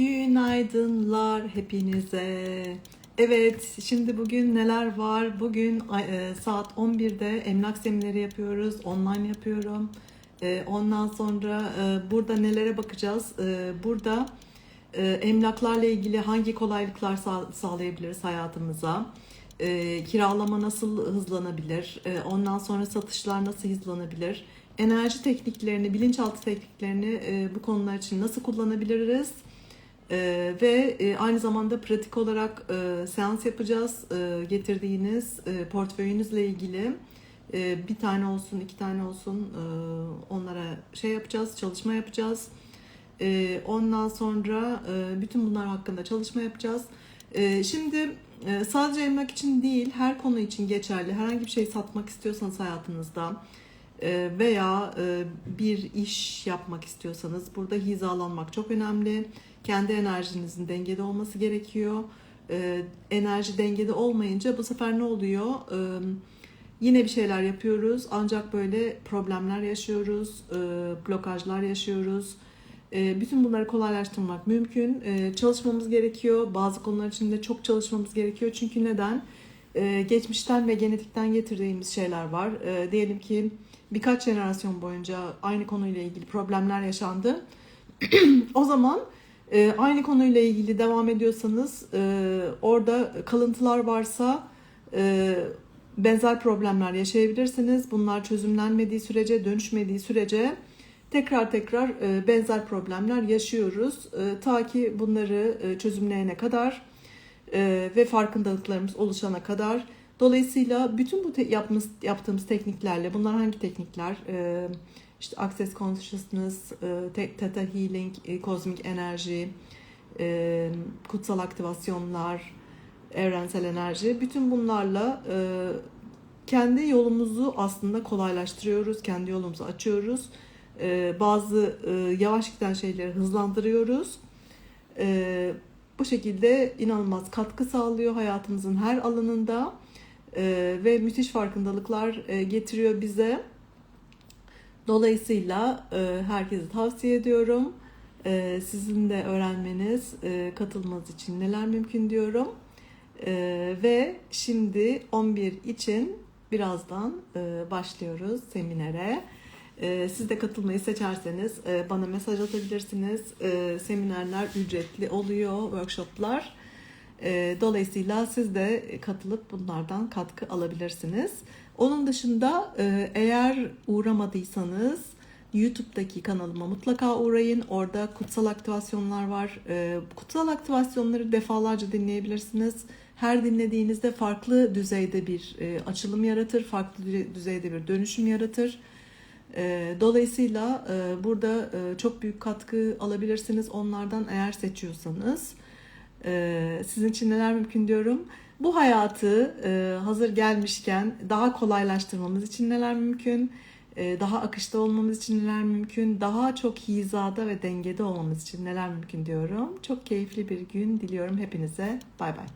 Günaydınlar hepinize. Evet, şimdi bugün neler var? Bugün e, saat 11'de emlak semineri yapıyoruz. Online yapıyorum. E, ondan sonra e, burada nelere bakacağız? Burada emlaklarla ilgili hangi kolaylıklar sağ- sağlayabiliriz hayatımıza? Kiralama nasıl hızlanabilir? Ondan sonra satışlar nasıl hızlanabilir? Enerji tekniklerini, bilinçaltı tekniklerini bu konular için nasıl kullanabiliriz? Ee, ve e, aynı zamanda pratik olarak e, seans yapacağız. E, getirdiğiniz e, portföyünüzle ilgili e, bir tane olsun, iki tane olsun e, onlara şey yapacağız, çalışma yapacağız. E, ondan sonra e, bütün bunlar hakkında çalışma yapacağız. E, şimdi e, sadece emlak için değil, her konu için geçerli. Herhangi bir şey satmak istiyorsanız hayatınızda veya e, bir iş yapmak istiyorsanız burada hizalanmak çok önemli. Kendi enerjinizin dengede olması gerekiyor. E, enerji dengede olmayınca bu sefer ne oluyor? E, yine bir şeyler yapıyoruz ancak böyle problemler yaşıyoruz, e, blokajlar yaşıyoruz. E, bütün bunları kolaylaştırmak mümkün. E, çalışmamız gerekiyor. Bazı konular için de çok çalışmamız gerekiyor. Çünkü neden? E, geçmişten ve genetikten getirdiğimiz şeyler var. E, diyelim ki birkaç jenerasyon boyunca aynı konuyla ilgili problemler yaşandı. o zaman e, aynı konuyla ilgili devam ediyorsanız e, orada kalıntılar varsa e, benzer problemler yaşayabilirsiniz. Bunlar çözümlenmediği sürece, dönüşmediği sürece tekrar tekrar e, benzer problemler yaşıyoruz. E, ta ki bunları e, çözümleyene kadar e, ve farkındalıklarımız oluşana kadar. Dolayısıyla bütün bu te- yaptığımız, yaptığımız tekniklerle, bunlar hangi teknikler? E, işte Access Consciousness, e, Theta Healing, e, kozmik enerji, e, kutsal aktivasyonlar, evrensel enerji. Bütün bunlarla e, kendi yolumuzu aslında kolaylaştırıyoruz, kendi yolumuzu açıyoruz. E, bazı e, yavaş giden şeyleri hızlandırıyoruz. E, bu şekilde inanılmaz katkı sağlıyor hayatımızın her alanında ve müthiş farkındalıklar e, getiriyor bize. Dolayısıyla e, herkese tavsiye ediyorum. E, sizin de öğrenmeniz, katılmanız için neler mümkün diyorum. Ve şimdi 11 için birazdan başlıyoruz seminere. Siz de katılmayı seçerseniz bana mesaj atabilirsiniz. Seminerler ücretli oluyor, workshoplar. E, dolayısıyla siz de katılıp bunlardan katkı alabilirsiniz. Onun dışında e, eğer uğramadıysanız YouTube'daki kanalıma mutlaka uğrayın. Orada kutsal aktivasyonlar var. E, kutsal aktivasyonları defalarca dinleyebilirsiniz. Her dinlediğinizde farklı düzeyde bir e, açılım yaratır, farklı düze- düzeyde bir dönüşüm yaratır. E, Dolayısıyla e, burada çok büyük katkı alabilirsiniz onlardan eğer seçiyorsanız. E, Sizin için neler mümkün diyorum. Bu hayatı e, hazır gelmişken daha kolaylaştırmamız için neler mümkün? E, Daha akışta olmamız için neler mümkün? Daha çok hizada ve dengede olmamız için neler mümkün diyorum. Çok keyifli bir gün diliyorum hepinize. Bay bay.